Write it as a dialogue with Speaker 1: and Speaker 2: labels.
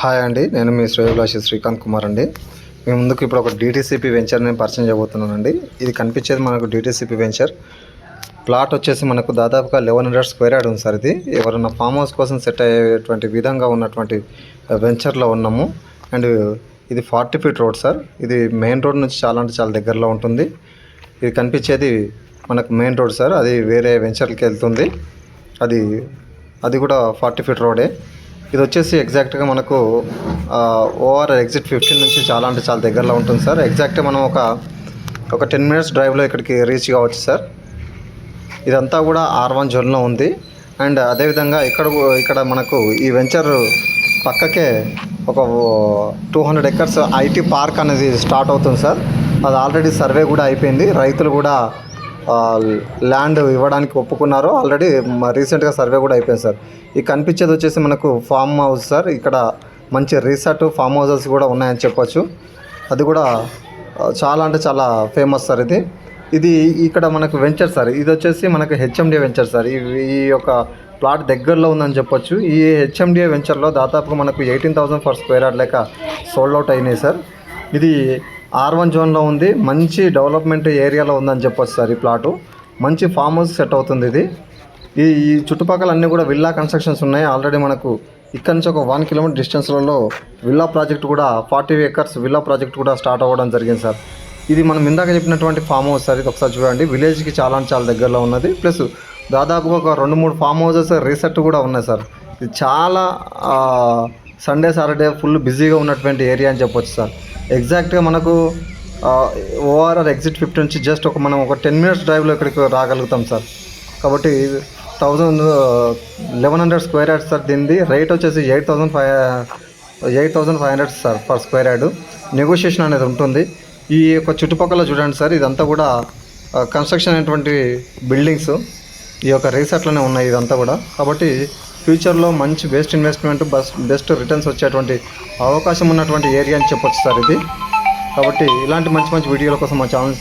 Speaker 1: Hi అండి నేను మీ శ్రేయోభిలాషి శ్రీకాంత్ కుమార్ అండి. మీ ముందుకు ఇప్పుడు ఒక డిటీసీపీ వెంచర్ని పరిచయం చేయబోతున్నానండి. ఇది కనిపించేది మనకు డీటీసీపీ వెంచర్. ప్లాట్ వచ్చేసి మనకు దాదాపుగా లెవెన్ హండ్రెడ్ స్క్వేర్ యార్డ్ ఉంది సార్ ఇది. ఎవరన్నా ఫామ్ హౌస్ కోసం సెట్ అయ్యేటువంటి విధంగా ఉన్నటువంటి వెంచర్లో ఉన్నాము. అండ్ ఇది ఫార్టీ ఫీట్ రోడ్ సార్. ఇది మెయిన్ రోడ్ నుంచి చాలా అంటే చాలా దగ్గరలో ఉంటుంది. ఇది కనిపించేది మనకు మెయిన్ రోడ్ సార్. అది వేరే వెంచర్కి వెళ్తుంది. అది అది కూడా ఫార్టీ ఫీట్ రోడే. ఇది వచ్చేసి ఎగ్జాక్ట్గా మనకు ఓఆర్ ఎగ్జిట్ ఫిఫ్టీన్ నుంచి చాలా అంటే చాలా దగ్గరలో ఉంటుంది సార్. ఎగ్జాక్ట్గా మనం ఒక ఒక టెన్ మినిట్స్ డ్రైవ్లో ఇక్కడికి రీచ్ కావచ్చు సార్. ఇదంతా కూడా ఆర్ వన్ జోన్లో ఉంది. అండ్ అదేవిధంగా ఇక్కడ ఇక్కడ మనకు ఈ వెంచర్ పక్కకే ఒక two hundred acres IT park అనేది స్టార్ట్ అవుతుంది సార్. అది ఆల్రెడీ సర్వే కూడా అయిపోయింది. రైతులు కూడా ల్యాండ్ ఇవ్వడానికి ఒప్పుకున్నారు ఆల్రెడీ రీసెంట్గా సర్వే కూడా అయిపోయింది సార్. ఈ కనిపించేది వచ్చేసి మనకు ఫామ్ హౌస్ సార్. ఇక్కడ మంచి రిసార్ట్ ఫామ్ హౌసెస్ కూడా ఉన్నాయని చెప్పొచ్చు. అది కూడా చాలా అంటే చాలా ఫేమస్ సార్ ఇది. ఇది ఇక్కడ మనకు వెంచర్ సార్. ఇది వచ్చేసి మనకు హెచ్ఎండిఏ వెంచర్ సార్. ఈ ఈ యొక్క ప్లాట్ దగ్గరలో ఉందని చెప్పొచ్చు. ఈ హెచ్ఎండిఏ వెంచర్లో దాదాపుగా మనకు eighteen thousand for square yard లెక్క సోల్డ్ అవుట్ అయినాయి సార్. ఇది ఆర్ వన్ జోన్లో ఉంది. మంచి డెవలప్మెంట్ ఏరియాలో ఉందని చెప్పొచ్చు సార్ ఈ ప్లాటు మంచి ఫామ్ హౌస్ సెట్ అవుతుంది ఇది. ఈ ఈ చుట్టుపక్కల అన్నీ కూడా విల్లా కన్స్ట్రక్షన్స్ ఉన్నాయి. ఆల్రెడీ మనకు ఇక్కడ నుంచి ఒక వన్ కిలోమీటర్ డిస్టెన్స్లలో విల్లా ప్రాజెక్ట్ కూడా ఫార్టీ ఎకర్స్ విల్లా ప్రాజెక్ట్ కూడా స్టార్ట్ అవ్వడం జరిగింది సార్. ఇది మనం ఇందాక చెప్పినటువంటి ఫామ్ హౌస్ సార్. ఇది ఒకసారి చూడండి. విలేజ్కి చాలా అంటే చాలా దగ్గరలో ఉన్నది. ప్లస్ దాదాపుగా ఒక రెండు మూడు ఫామ్ హౌసెస్ రీసెట్ కూడా ఉన్నాయి సార్. ఇది చాలా సండే సాటర్డే ఫుల్ బిజీగా ఉన్నటువంటి ఏరియా అని చెప్పొచ్చు సార్. ఎగ్జాక్ట్గా మనకు ఓఆర్ఆర్ ఎగ్జిట్ ఫిఫ్టీ నుంచి జస్ట్ ఒక మనం ఒక టెన్ మినిట్స్ డ్రైవ్లో ఇక్కడికి రాగలుగుతాం సార్. కాబట్టి thousand eleven hundred square yard sir దీనిది. రేట్ వచ్చేసి eight thousand five eight thousand five hundred sir per square yard negotiation అనేది ఉంటుంది. ఈ యొక్క చుట్టుపక్కల చూడండి సార్ ఇదంతా కూడా కన్స్ట్రక్షన్ అయినటువంటి బిల్డింగ్స్ ఈ యొక్క రీసెట్లోనే ఉన్నాయి ఇదంతా కూడా. కాబట్టి ఫ్యూచర్లో మంచి బెస్ట్ ఇన్వెస్ట్మెంట్ బస్ బెస్ట్ రిటర్న్స్ వచ్చేటువంటి అవకాశం ఉన్నటువంటి ఏరియా అని చెప్పొచ్చు సార్ ఇది. కాబట్టి ఇలాంటి మంచి మంచి వీడియోల కోసం మా ఛానల్